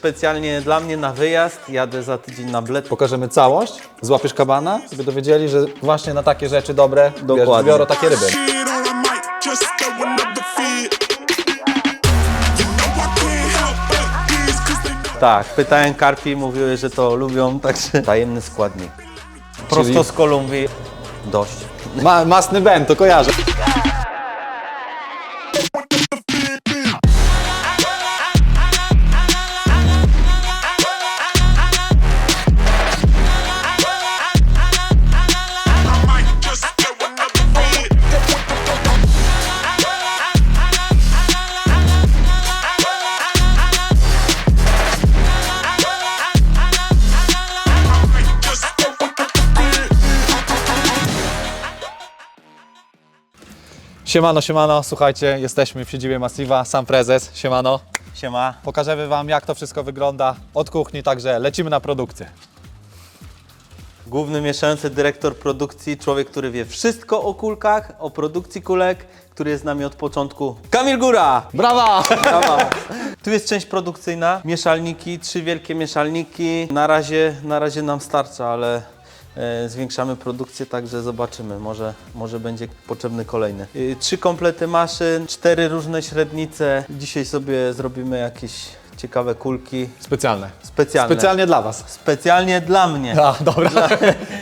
Specjalnie dla mnie na wyjazd, jadę za tydzień na Bled. Pokażemy całość, złapiesz kabana, żeby dowiedzieli, że właśnie na takie rzeczy dobre wiesz, Dokładnie. biorą takie ryby. Shit, or I might just go another feed. You know I can't help but these, cause they know. Tak, pytałem karpi mówiły, że to lubią, także tajemny składnik. Prosto Czyli- z Kolumbii. Dość. Ma, masny Ben, to kojarzę. Siemano, siemano, słuchajcie, jesteśmy w siedzibie Massiva, sam prezes, siemano. Siema. Pokażemy Wam, jak to wszystko wygląda od kuchni, także lecimy na produkcję. Główny mieszający dyrektor produkcji, człowiek, który wie wszystko o kulkach, o produkcji kulek, który jest z nami od początku. Kamil Góra! Brawa! Brawa. Tu jest część produkcyjna, mieszalniki, trzy wielkie mieszalniki. Na razie, na razie nam starcza, ale zwiększamy produkcję, także zobaczymy. Może, może będzie potrzebny kolejny. Y, trzy komplety maszyn, cztery różne średnice. Dzisiaj sobie zrobimy jakieś ciekawe kulki. Specjalne. Specjalne. Specjalnie dla Was. Specjalnie dla mnie. A, dobra.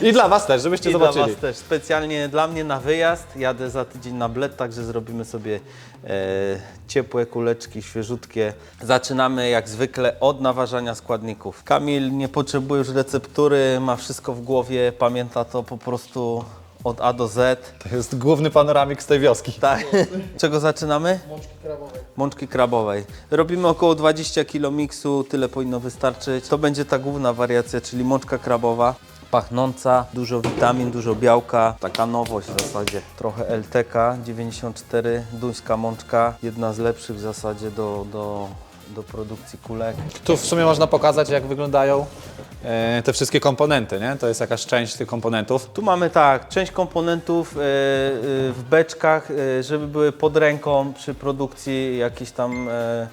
I dla Was też, żebyście I dla zobaczyli. Was też. Specjalnie dla mnie na wyjazd. Jadę za tydzień na Bled, także zrobimy sobie e, ciepłe kuleczki, świeżutkie. Zaczynamy jak zwykle od naważania składników. Kamil nie potrzebuje już receptury, ma wszystko w głowie, pamięta to po prostu od A do Z. To jest główny panoramik z tej wioski. Tak. Czego zaczynamy? Mączki krabowej. Mączki krabowej. Robimy około 20 kg miksu, tyle powinno wystarczyć. To będzie ta główna wariacja, czyli mączka krabowa. Pachnąca, dużo witamin, dużo białka. Taka nowość w zasadzie. Trochę LTK 94, duńska mączka. Jedna z lepszych w zasadzie do, do, do produkcji kulek. Tu w sumie można pokazać, jak wyglądają e, te wszystkie komponenty, nie? To jest jakaś część tych komponentów. Tu mamy tak, część komponentów e, e, w beczkach, e, żeby były pod ręką przy produkcji jakichś tam e,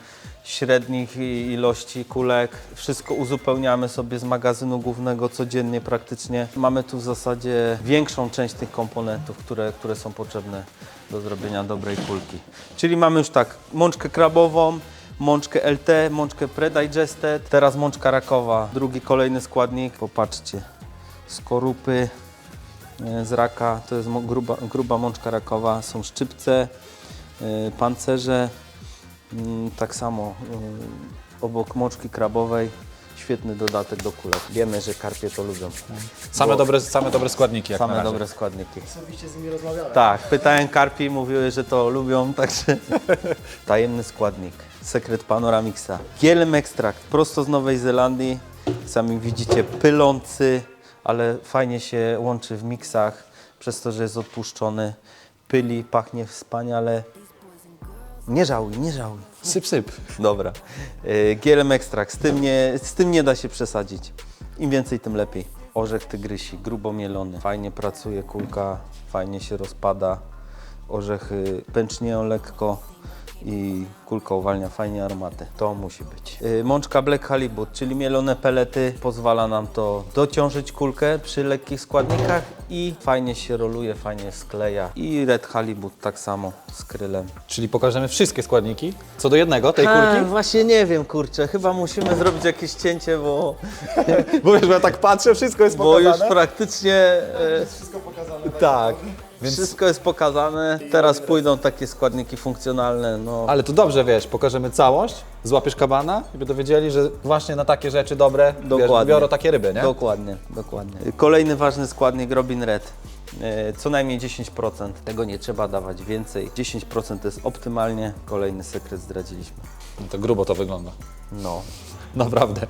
średnich i- ilości kulek. Wszystko uzupełniamy sobie z magazynu głównego codziennie praktycznie. Mamy tu w zasadzie większą część tych komponentów, które, które są potrzebne do zrobienia dobrej kulki. Czyli mamy już tak, mączkę krabową, mączkę LT, mączkę predigested, teraz mączka rakowa, drugi kolejny składnik. Popatrzcie, skorupy, e, z raka, to jest gruba, gruba mączka rakowa, są szczypce, e, pancerze, Mm, tak samo e, obok mączki krabowej, świetny dodatek do kulek. Wiemy, że karpie to lubią. Same, Bo- dobre, same dobre składniki, jak na Same razie. dobre składniki. Osobiście z nimi rozmawiałem. Tak, pytałem karpi, mówiły, że to lubią, także tajemny składnik. Sekret Panoramixa. Gielem ekstrakt, prosto z Nowej Zelandii. Sami widzicie, pylący, ale fajnie się łączy w miksach, przez to, że jest odpuszczony. Pyli, pachnie wspaniale. Nie żałuj, nie żałuj. Syp, syp. Dobra. Y, Gielem ekstrakt, z tym, nie, z tym nie da się przesadzić. Im więcej, tym lepiej. Orzech tygrysi, grubo mielony. Fajnie pracuje kulka, fajnie się rozpada. Orzechy pęcznieją lekko i kulka uwalnia fajnie aromaty. To musi być. Y, Mączka Black Halibut, czyli mielone pelety, pozwala nam to dociążyć kulkę przy lekkich składnikach i fajnie się roluje, fajnie skleja. I Red Halibut tak samo z krylem. Czyli pokażemy wszystkie składniki, co do jednego, tej A, kulki. właśnie nie wiem, kurczę, chyba musimy zrobić jakieś cięcie, bo, Bo wiesz, bo ja tak patrzę, wszystko jest bo już pokazane. praktycznie e, Wszystko pokazane. Tak. Więc, wszystko jest pokazane. Teraz pójdą takie składniki funkcjonalne. No. ale to dobrze, wiesz, pokażemy całość, złapiesz kabana, żeby dowiedzieli, że właśnie na takie rzeczy dobre wiesz, Dokładnie. biorą takie ryby, nie? Dokładnie, dokładnie. Kolejny ważny składnik Robin Red. E, Co najmniej 10%. Tego nie trzeba dawać więcej. 10% to jest optymalnie. Kolejny sekret zdradziliśmy. No to grubo to wygląda. No. Naprawdę.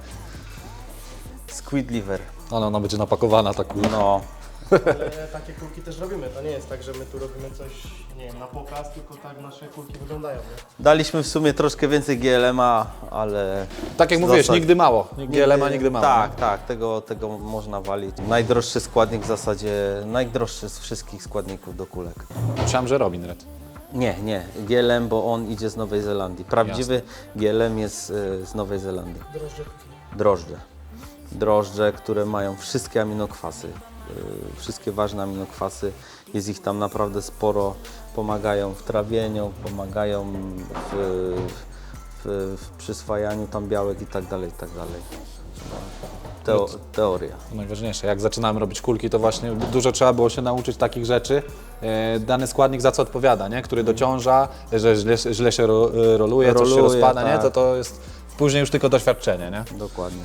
Squid liver. Ale ona będzie napakowana tak. No. Ale takie kulki też robimy. To nie jest tak, że my tu robimy coś, nie wiem, na pokaz, tylko tak nasze kulki wyglądają. Nie? Daliśmy w sumie troszkę więcej GLM-a, ale Tak jak mówiłeś, Zasad- nigdy mało. Nigdy LMA, nigdy mało. Tak, tak, tego, tego można walić. Najdroższy składnik w zasadzie, najdroższy z wszystkich składników do kulek. Myślałem, że Robin Red. Nie, nie, gielem, bo on idzie z Nowej Zelandii. Prawdziwy gielem jest e, z Nowej Zelandii. Drożdże. Drożdże. Drożdże, które mają wszystkie aminokwasy. E, Wszystkie ważne aminokwasy. Jest ich tam naprawdę sporo. Pomagają w trawieniu, pomagają w, w, w przyswajaniu tam białek i tak dalej, i tak dalej. No, Teo, teoria. To najważniejsze. Jak zaczynałem robić kulki, to właśnie dużo trzeba było się nauczyć takich rzeczy. E, Dany składnik za co odpowiada, nie? który dociąża, że źle, źle się ro, e, roluje, coś się Roluje, rozpada, nie? tak. to to jest później już tylko doświadczenie. Nie? Dokładnie.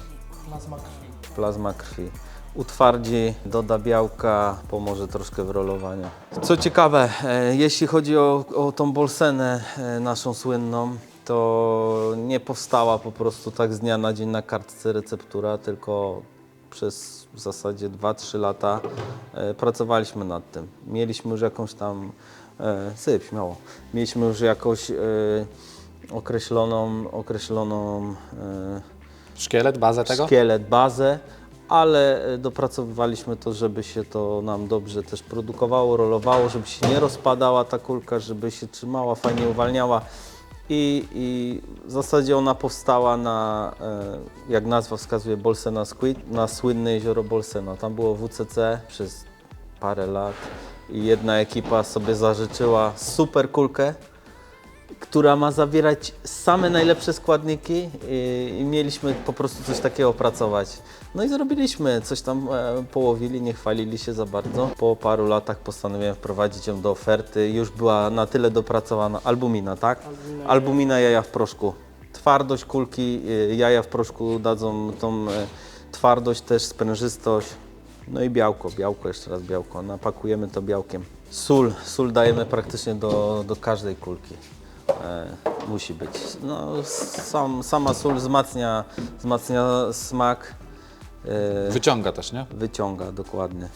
Plazma krwi. plazma krwi. Utwardzi, doda białka, pomoże troszkę w rolowaniu. Co ciekawe, e, jeśli chodzi o, o tą bolsenę e, naszą słynną, to nie powstała po prostu tak z dnia na dzień na kartce receptura, tylko przez w zasadzie 2-3 lata e, pracowaliśmy nad tym. Mieliśmy już jakąś tam, e, syp, śmiało, mieliśmy już jakąś określoną, określoną Szkielet, bazę tego? szkielet, bazę, ale e, dopracowywaliśmy to, żeby się to nam dobrze też produkowało, rolowało, żeby się nie rozpadała ta kulka, żeby się trzymała, fajnie uwalniała. I, I w zasadzie ona powstała na, e, jak nazwa wskazuje, Bolsena Squid, na słynne jezioro Bolsena. Tam było WCC przez parę lat i jedna ekipa sobie zażyczyła super kulkę, która ma zawierać same najlepsze składniki i, i mieliśmy po prostu coś takiego opracować. No i zrobiliśmy, coś tam e, połowili, nie chwalili się za bardzo. Po paru latach postanowiłem wprowadzić ją do oferty. Już była na tyle dopracowana albumina, tak? Albumina, Albumina jaja w proszku. Twardość kulki, e, jaja w proszku dadzą tą e, twardość, też sprężystość. No i białko, białko, jeszcze raz białko. Napakujemy to białkiem. Sól, sól dajemy praktycznie do, do każdej kulki. E, musi być. No, sam, sama sól wzmacnia, wzmacnia smak, e, Wyciąga też, nie? wyciąga dokładnie.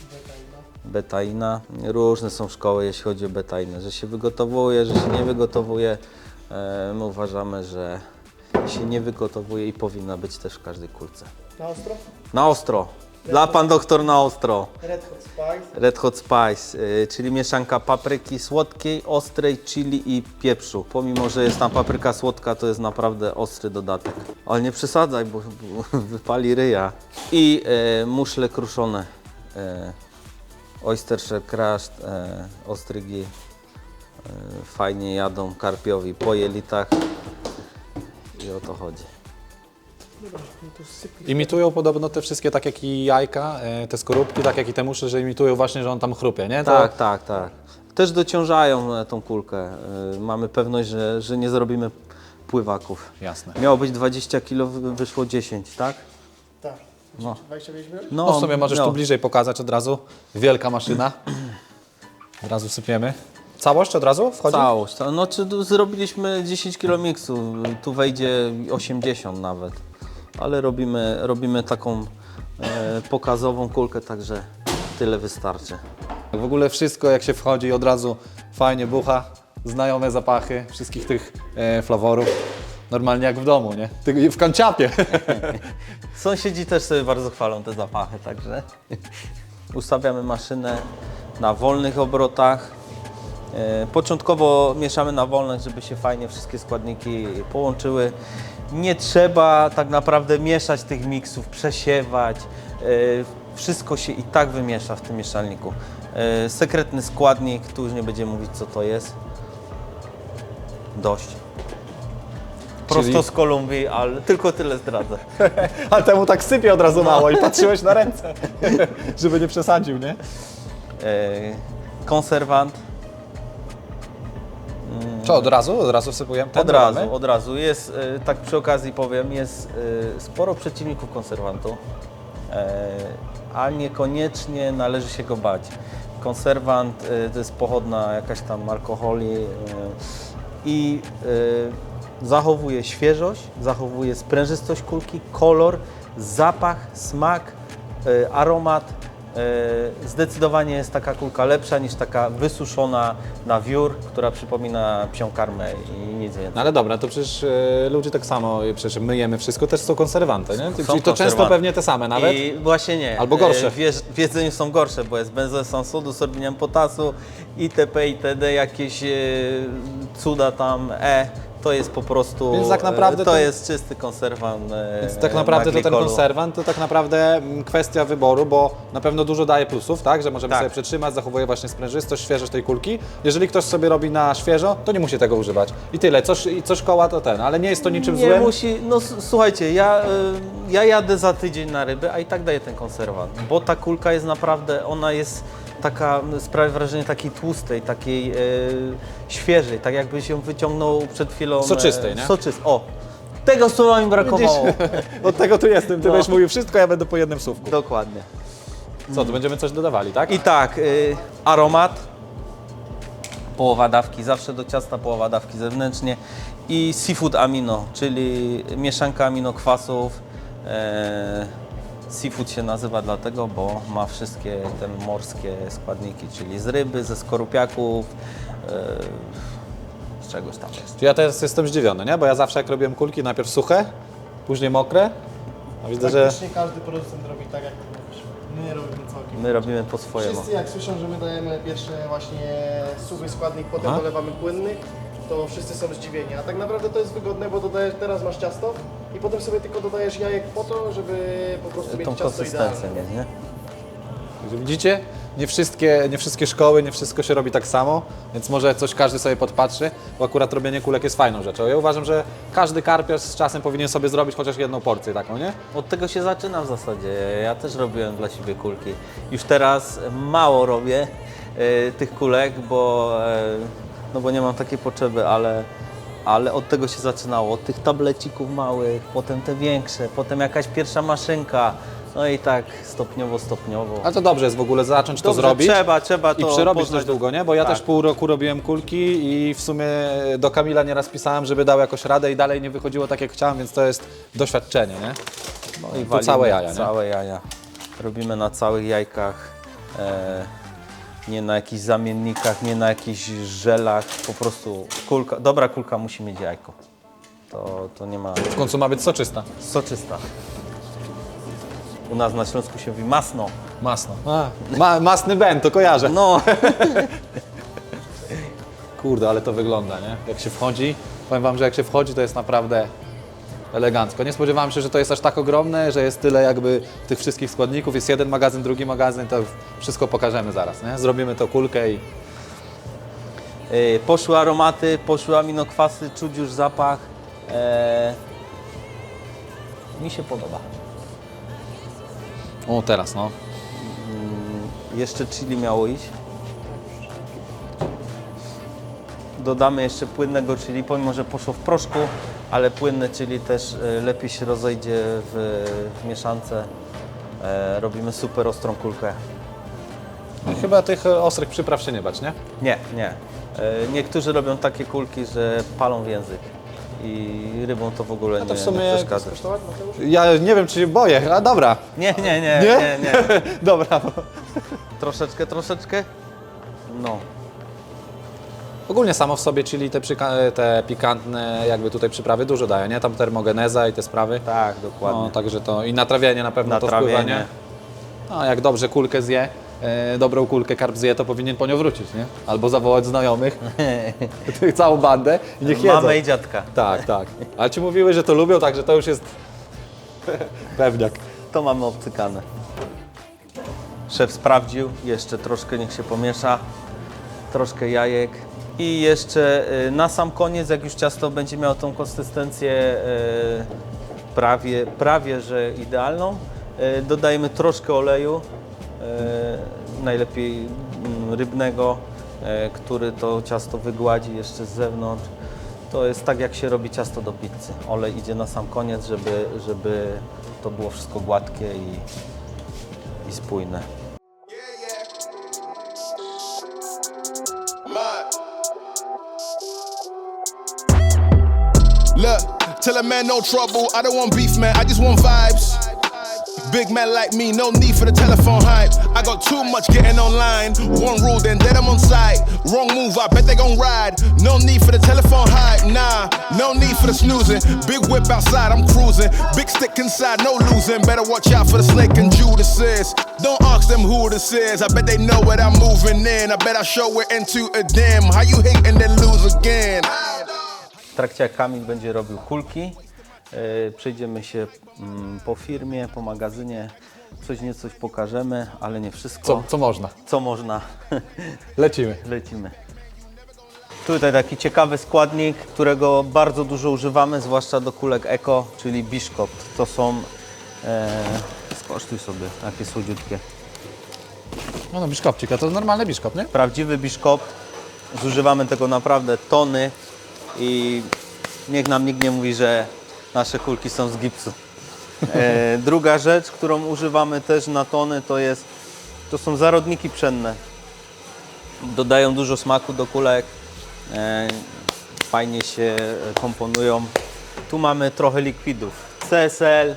Betaina. Różne są szkoły, jeśli chodzi o betainę, że się wygotowuje, że się nie wygotowuje. E, my uważamy, że się nie wygotowuje i powinna być też w każdej kulce. Na ostro? Na ostro. Dla pan doktor na ostro. Red Hot Spice. Red Hot Spice, y, czyli mieszanka papryki słodkiej, ostrej, chili i pieprzu. Pomimo, że jest tam papryka słodka, to jest naprawdę ostry dodatek. Ale nie przesadzaj, bo, bo wypali ryja. I e, muszle kruszone. E, oyster shell crushed, e, ostrygi. E, fajnie jadą karpiowi po jelitach. I o to chodzi. Imitują podobno te wszystkie, tak jak i jajka, e, te skorupki, tak jak i te musze, że imitują właśnie, że on tam chrupie, nie? To Tak, tak, tak. Też dociążają e, tą kulkę. E, Mamy pewność, że, że nie zrobimy pływaków. Jasne. Miało być 20 kg, wy- wyszło 10, tak? Tak. No. 25 minut? No w sumie możesz no. tu bliżej pokazać od razu. Wielka maszyna. Od razu sypiemy. Całość od razu wchodzi? Całość. No czy tu zrobiliśmy 10 kg miksu, tu wejdzie 80 nawet. Ale robimy, robimy taką e, pokazową kulkę, także tyle wystarczy. W ogóle wszystko jak się wchodzi od razu fajnie bucha, znajome zapachy wszystkich tych e, flaworów. Normalnie jak w domu, nie? Ty- W kanciapie. Sąsiedzi też sobie bardzo chwalą te zapachy, także ustawiamy maszynę na wolnych obrotach. E, Początkowo mieszamy na wolność, żeby się fajnie wszystkie składniki połączyły. Nie trzeba tak naprawdę mieszać tych miksów, przesiewać. E, Wszystko się i tak wymiesza w tym mieszalniku. E, Sekretny składnik, tu już nie będziemy mówić co to jest. Dość. Prosto Czyli- z Kolumbii, ale tylko tyle zdradzę. A temu tak sypie od razu mało i patrzyłeś na ręce, żeby nie przesadził, nie? E, konserwant. Co, od razu? Od razu wsypujemy? Ten Od razu, od razu. Jest, e, tak przy okazji powiem, jest e, sporo przeciwników konserwantu, e, a niekoniecznie należy się go bać. Konserwant to jest pochodna jakaś tam alkoholi i zachowuje świeżość, zachowuje sprężystość kulki, kolor, zapach, smak, aromat. E, Zdecydowanie jest taka kulka lepsza niż taka wysuszona na wiór, która przypomina psią karmę i nic więcej. No ale dobra, to przecież e, ludzie tak samo, e, przecież my jemy wszystko, też są konserwanty, nie? Są Czyli to często konserwanty. pewnie te same nawet. I właśnie nie. Albo gorsze. E, W, jeż- w jedzeniu są gorsze, bo jest benzoesan sodu, sorbinian potasu, itp. itd. jakieś e, cuda tam, e. To jest po prostu, Więc tak naprawdę e, to ten- jest czysty konserwan e, Więc tak naprawdę na to ten konserwant to tak naprawdę mm, kwestia wyboru, bo na pewno dużo daje plusów, tak? Że możemy Tak. sobie przytrzymać, zachowuje właśnie sprężystość, świeżość tej kulki. Jeżeli ktoś sobie robi na świeżo, to nie musi tego używać. I tyle, co, sz- co szkoła to ten, ale nie jest to niczym Nie złym. musi, no słuchajcie, ja, y, ja jadę za tydzień na ryby, a i tak daję ten konserwant, bo ta kulka jest naprawdę, ona jest taka, sprawia wrażenie takiej tłustej, takiej y, świeżej, tak jakbyś ją wyciągnął przed chwilą. e, Soczystej, nie? Soczyst, o, tego słowa mi brakowało. Od tego tu jestem, ty No. będziesz mówił wszystko, ja będę po jednym słówku. Dokładnie. Co, tu będziemy coś dodawali, tak? I tak, y, aromat, połowa dawki, zawsze do ciasta połowa dawki zewnętrznie i seafood amino, czyli mieszanka aminokwasów. E, seafood się nazywa dlatego, bo ma wszystkie te morskie składniki, czyli z ryby, ze skorupiaków, e, z czegoś tam jest. Ja teraz jestem zdziwiony, nie? Bo ja zawsze jak robiłem kulki, najpierw suche, później mokre. A widzę, że Praktycznie każdy producent robi tak, jak mówisz. My nie robimy całkiem. My robimy po swojemu. Wszyscy jak słyszą, że my dajemy pierwszy właśnie suchy składnik, potem Aha. dolewamy płynny, to wszyscy są zdziwieni. A tak naprawdę to jest wygodne, bo dodajesz, teraz masz ciasto i potem sobie tylko dodajesz jajek po to, żeby po prostu mieć Tą ciasto konsystencję idealne. mieć, nie? Widzicie? Nie wszystkie, nie wszystkie szkoły, nie wszystko się robi tak samo, więc może coś każdy sobie podpatrzy, bo akurat robienie kulek jest fajną rzeczą. Ja uważam, że każdy karpiarz z czasem powinien sobie zrobić chociaż jedną porcję taką, nie? Od tego się zaczyna w zasadzie. Ja też robiłem dla siebie kulki. Już teraz mało robię e, tych kulek, bo, e, no bo nie mam takiej potrzeby, ale, ale od tego się zaczynało. Od tych tablecików małych, potem te większe, potem jakaś pierwsza maszynka. No i tak stopniowo, stopniowo. A to dobrze jest w ogóle zacząć to Dobrze, zrobić. trzeba, trzeba I to przerobić poznać. też długo, nie? Bo ja Tak. też pół roku robiłem kulki i w sumie do Kamila nieraz pisałem, żeby dał jakoś radę i dalej nie wychodziło tak jak chciałem, więc to jest doświadczenie, nie? No tu walimy całe jaja, nie? Całe jaja. Robimy na całych jajkach. E, nie na jakichś zamiennikach, nie na jakichś żelach. Po prostu kulka, dobra kulka musi mieć jajko. To, to nie ma... W końcu ma być soczysta. Soczysta. U nas na Śląsku się mówi masno. Masno. A, ma, masny ben, to kojarzę. No, Kurde, ale to wygląda, nie? Jak się wchodzi, powiem Wam, że jak się wchodzi, to jest naprawdę elegancko. Nie spodziewałem się, że to jest aż tak ogromne, że jest tyle jakby tych wszystkich składników. Jest jeden magazyn, drugi magazyn, to wszystko pokażemy zaraz, nie? Zrobimy to kulkę i e, poszły aromaty, poszły aminokwasy, czuć już zapach. E, mi się podoba. o teraz, no. Jeszcze chili miało iść. Dodamy jeszcze płynnego chili, pomimo że poszło w proszku, ale płynne chili też e, lepiej się rozejdzie w, w mieszance. E, robimy super ostrą kulkę. I chyba tych e, ostrych przypraw się nie bać, nie? Nie, nie. E, niektórzy robią takie kulki, że palą w język i rybą to w ogóle to nie, w sumie- nie przeszkadza. Ja nie wiem, czy się boję, a dobra. Nie, nie, nie, Nie? nie, nie. Dobra. Troszeczkę, troszeczkę. No. Ogólnie samo w sobie, czyli te, przyka- te pikantne jakby tutaj przyprawy dużo daje, nie? Tam termogeneza i te sprawy. Tak, dokładnie. No, także to i natrawienie na pewno to wpływa, Natrawienie. nie? No, jak dobrze kulkę zje, e, dobrą kulkę karp zje, to powinien po nią wrócić, nie? Albo zawołać znajomych, całą bandę i niech jedzą. Mamę i dziadka. Tak, tak. Ale ci mówiły, że to lubią, także to już jest pewniak. To mamy obcykane. Szef sprawdził, jeszcze troszkę niech się pomiesza, troszkę jajek i jeszcze y, na sam koniec, jak już ciasto będzie miało tą konsystencję y, prawie, prawie że idealną, y, dodajemy troszkę oleju, najlepiej mm, rybnego, który to ciasto wygładzi jeszcze z zewnątrz. To jest tak, jak się robi ciasto do pizzy. Olej idzie na sam koniec, żeby, żeby to było wszystko gładkie i, i spójne. Tell a man no trouble. I don't want beef, man. I just want vibes. Big man like me, no need for the telephone hype. I got too much getting online. One rule, then dead I'm on site. Wrong move, I bet they gon' ride. No need for the telephone hype, nah. No need for the snoozing. Big whip outside, I'm cruising. Big stick inside, no losing. Better watch out for the snake and Judas is. Don't ask them who this is. I bet they know what I'm moving in. I bet I show it into a dim. How you hate and then lose again? W trakcie jak Kamil będzie robił kulki, e, przejdziemy się mm, po firmie, po magazynie, coś nie coś pokażemy, ale nie wszystko. Co, co można? Co można? Lecimy. Lecimy. Tutaj taki ciekawy składnik, którego bardzo dużo używamy, zwłaszcza do kulek eko, czyli biszkopt. To są, e, skosztuj sobie, takie słodziutkie. No no, biszkopcik, a to normalny biszkop, nie? Prawdziwy biszkopt, zużywamy tego naprawdę tony i niech nam nikt nie mówi, że nasze kulki są z gipsu. E, druga rzecz, którą używamy też na tony, to, jest, to są zarodniki pszenne. Dodają dużo smaku do kulek, e, fajnie się komponują. Tu mamy trochę likwidów. CSL,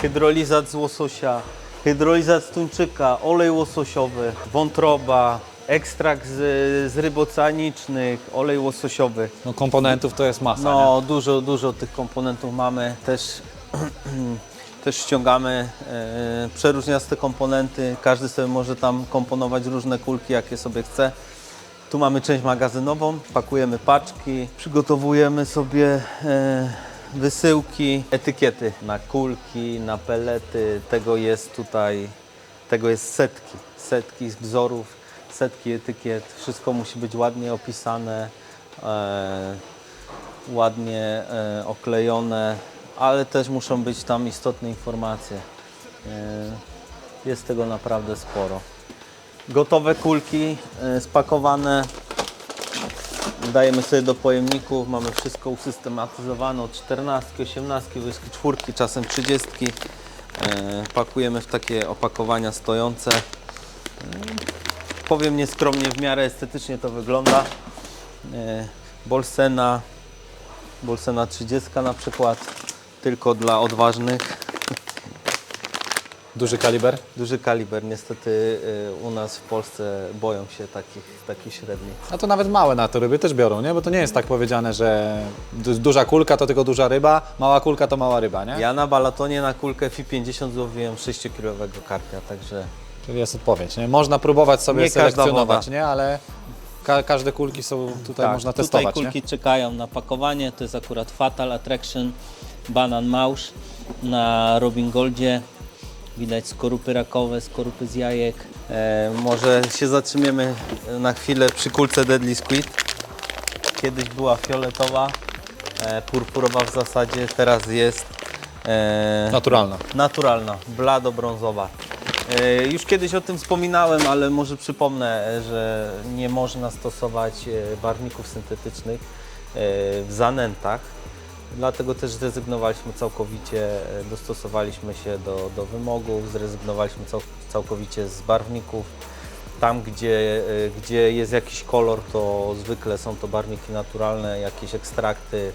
hydrolizat z łososia, hydrolizat z tuńczyka, olej łososiowy, wątroba, ekstrakt z, z ryb oceanicznych, olej łososiowy. No komponentów to jest masa, nie? No, dużo, dużo tych komponentów mamy. Też, też ściągamy e, przeróżniaste komponenty. Każdy sobie może tam komponować różne kulki, jakie sobie chce. Tu mamy część magazynową, pakujemy paczki, przygotowujemy sobie e, wysyłki, etykiety na kulki, na pelety. Tego jest tutaj, tego jest setki. Setki wzorów, setki etykiet. Wszystko musi być ładnie opisane. E, ładnie e, oklejone, ale też muszą być tam istotne informacje. E, jest tego naprawdę sporo. Gotowe kulki spakowane. Dajemy sobie do pojemników, mamy wszystko usystematyzowane od 14, 18, 24, czasem 30. E, pakujemy w takie opakowania stojące. E, powiem nieskromnie, w miarę estetycznie to wygląda. E, Bolsena, Bolsena 30 na przykład, tylko dla odważnych. Duży kaliber. Duży kaliber, niestety y, u nas w Polsce boją się takich, takich średnich. A to nawet małe na to ryby też biorą, nie? Bo to nie jest tak powiedziane, że du- duża kulka to tylko duża ryba, mała kulka to mała ryba, nie? Ja na balatonie na kulkę FI50 złowiłem 6-kilowego karpia, także Czyli jest odpowiedź, nie? Można próbować sobie Nie selekcjonować, nie? Ale ka każde kulki są tutaj można tutaj testować, kulki nie? czekają na pakowanie, to jest akurat Fatal Attraction Banan Małż na Robin Goldzie. Widać skorupy rakowe, skorupy z jajek. E, może się zatrzymiemy na chwilę przy kulce Deadly Squid. Kiedyś była fioletowa, e, purpurowa w zasadzie, teraz jest e, Naturalna. naturalna, blado-brązowa. E, Już kiedyś o tym wspominałem, ale może przypomnę, e, że nie można stosować e, barwników syntetycznych e, w zanętach. Dlatego też zrezygnowaliśmy całkowicie, e, dostosowaliśmy się do, do wymogów, zrezygnowaliśmy cał, całkowicie z barwników. Tam, gdzie, e, gdzie jest jakiś kolor, to zwykle są to barwniki naturalne, jakieś ekstrakty.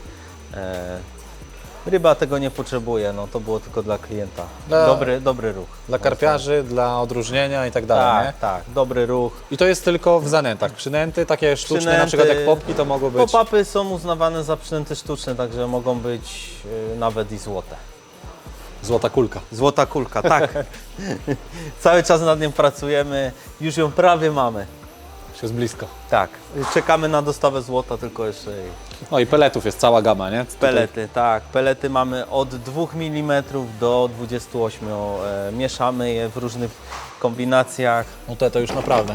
Ryba tego nie potrzebuje, no to było tylko dla klienta. Dla- Dobry, dobry ruch. Dla karpiarzy, dla odróżnienia i tak dalej, Tak, nie? tak, dobry ruch. I to jest tylko w zanętach. Przynęty takie sztuczne, na Przynęty- przykład jak popki, to mogą być Pop-upy są uznawane za przynęty sztuczne, także mogą być y, nawet i złote. złota kulka. Złota kulka, tak. Cały czas nad nią pracujemy, już ją prawie mamy. Już jest blisko. Tak, czekamy na dostawę złota, tylko jeszcze. No i peletów jest cała gama, nie? Pelety, tak. Pelety mamy od 2 mm do 28. E, mieszamy je w różnych kombinacjach. No te to już naprawdę.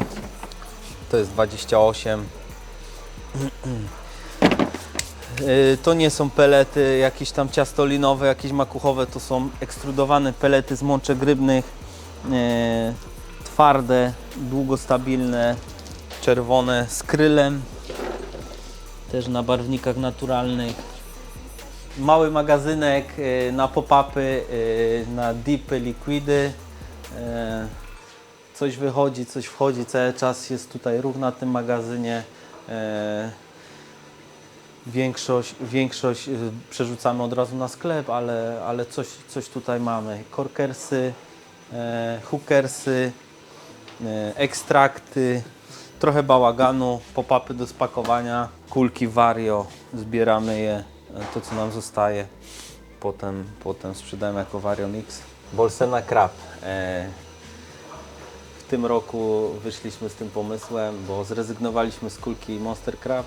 To jest 28. Y, To nie są pelety jakieś tam ciastolinowe, jakieś makuchowe, to są ekstrudowane pelety z mączek rybnych, e, twarde, długostabilne, czerwone z krylem, też na barwnikach naturalnych. Mały magazynek e, na pop-upy, e, na dipy, likwidy. E, coś wychodzi, coś wchodzi, cały czas jest tutaj ruch na tym magazynie. Większość, większość przerzucamy od razu na sklep, ale, ale coś, coś tutaj mamy. Korkersy, hookersy, ekstrakty, trochę bałaganu, pop-upy do spakowania, kulki Vario, zbieramy je, e, to co nam zostaje, potem, potem sprzedajemy jako Vario Mix. Bolsena Crab. E, w tym roku wyszliśmy z tym pomysłem, bo zrezygnowaliśmy z kulki Monster Crab,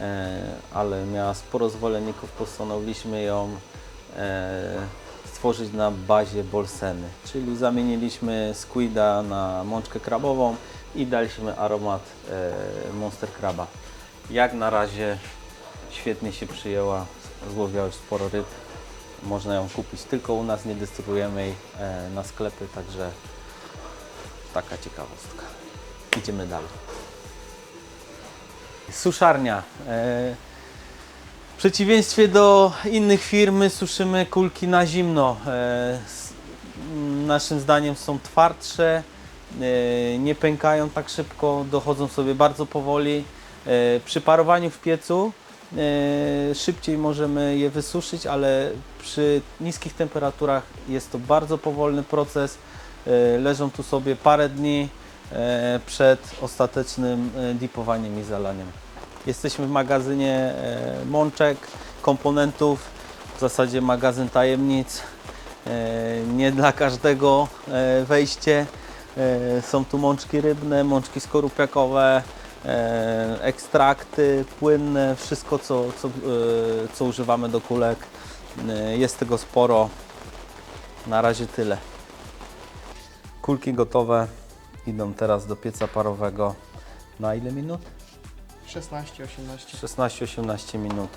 e, ale miała sporo zwolenników, postanowiliśmy ją stworzyć na bazie bolseny, czyli zamieniliśmy squida na mączkę krabową i daliśmy aromat e, Monster Craba. Jak na razie świetnie się przyjęła, złowiła już sporo ryb. Można ją kupić tylko u nas, nie dystrybuujemy jej e, na sklepy, także taka ciekawostka. Idziemy dalej. Suszarnia. E, W przeciwieństwie do innych firm my suszymy kulki na zimno. Naszym zdaniem są twardsze, nie pękają tak szybko, dochodzą sobie bardzo powoli. E, Przy parowaniu w piecu e, szybciej możemy je wysuszyć, ale przy niskich temperaturach jest to bardzo powolny proces. E, Leżą tu sobie parę dni e, przed ostatecznym e, dipowaniem i zalaniem. Jesteśmy w magazynie e, mączek, komponentów, w zasadzie magazyn tajemnic. E, Nie dla każdego e, wejście. E, Są tu mączki rybne, mączki skorupiakowe, e, ekstrakty płynne, wszystko co, co, e, co używamy do kulek. Jest tego sporo. Na razie tyle. Kulki gotowe idą teraz do pieca parowego. Na ile minut? 16, 18. 16-18 minut.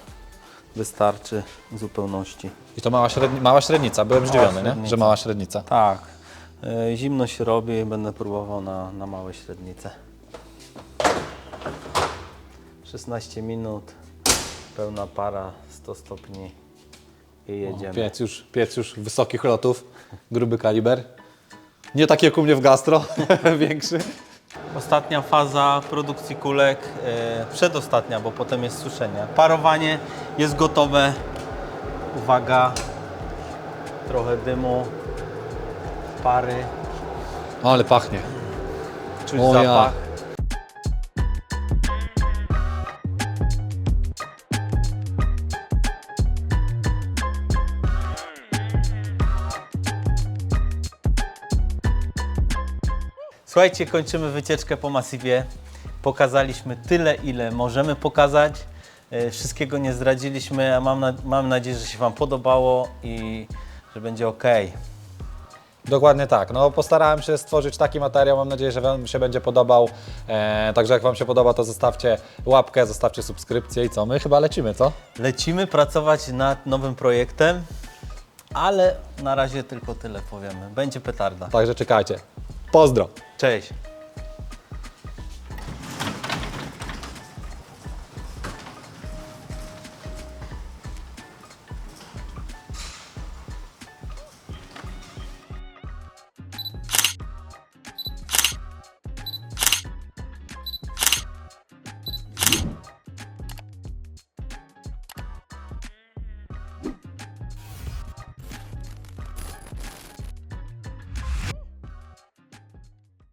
Wystarczy w zupełności. I to mała, średni, mała średnica, byłem zdziwiony, nie? średnica. że mała średnica. Tak. E, Zimno się robi, będę próbował na, na małe średnice. 16 minut, pełna para, 100 stopni i jedziemy. Piec już, piec już wysokich lotów, gruby kaliber. Nie tak jak u mnie w gastro, większy. Ostatnia faza produkcji kulek, e, przedostatnia, bo potem jest suszenie. Parowanie jest gotowe. Uwaga, trochę dymu, pary, O, ale pachnie. czuć O ja. zapach. Słuchajcie, kończymy wycieczkę po Masywie. Pokazaliśmy tyle, ile możemy pokazać. E, Wszystkiego nie zdradziliśmy, a mam, na, mam nadzieję, że się Wam podobało i że będzie ok. Dokładnie tak. No, postarałem się stworzyć taki materiał, mam nadzieję, że Wam się będzie podobał. E, także jak Wam się podoba, to zostawcie łapkę, zostawcie subskrypcję i co? My chyba lecimy, co? Lecimy pracować nad nowym projektem, ale na razie tylko tyle powiemy. Będzie petarda. Także czekajcie. Pozdro! Cześć!